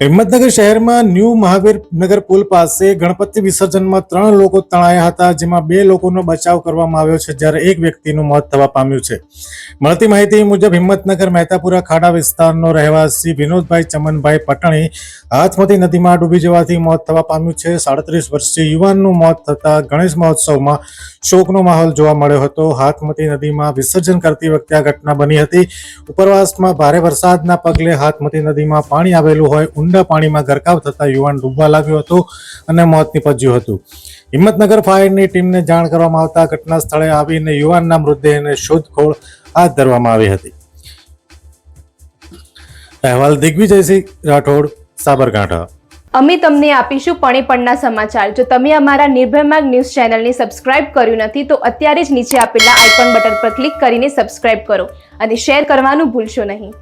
હિંમતનગર શહેરમાં ન્યૂ મહાવીર નગર પુલ પાસે ગણપતિ વિસર્જનમાં ત્રણ લોકો તણાયા હતા, જેમાં બે લોકોનો બચાવ કરવામાં આવ્યો છે, જ્યારે એક વ્યક્તિનું મોત થવા પામ્યું છે. મળતી માહિતી મુજબ હિંમતનગર મહેતાપુરા ખાડા વિસ્તારનો રહેવાસી વિનોદભાઈ ચમનભાઈ પટણી હાથમતી નદીમાં ડૂબી જવાથી મોત થવા પામ્યું છે. સાડત્રીસ વર્ષીય યુવાનનું મોત થતા ગણેશ મહોત્સવમાં શોકનો માહોલ જોવા મળ્યો હતો. હાથમતી નદીમાં વિસર્જન કરતી વખતે આ ઘટના બની હતી. ઉપરવાસમાં ભારે વરસાદના પગલે હાથમતી નદીમાં પાણી આવેલું હોય ઊંડા પાણીમાં ગરકાવ થતા યુવાન ડૂબવા લાગ્યો હતો અને મોત નીપજ્યું હતું. હિંમતનગર ફાયરની ટીમને જાણ કરવામાં આવતા ઘટના સ્થળે આવીને યુવાનના મૃતદેહને શોધખોળ હાથ ધરવામાં આવી હતી. અહેવાલ દિગ્વિજયસિંહ રાઠોડ, સાબરકાંઠા. અમે તમને આપીશું પણીપણના સમાચાર. જો તમે અમારા નિર્ભયમાર્ગ ન્યૂઝ ચેનલને સબસ્ક્રાઇબ કર્યું નથી, તો અત્યારે જ નીચે આપેલા આઇકોન બટન પર ક્લિક કરીને સબસ્ક્રાઇબ કરો અને શેર કરવાનું ભૂલશો નહીં.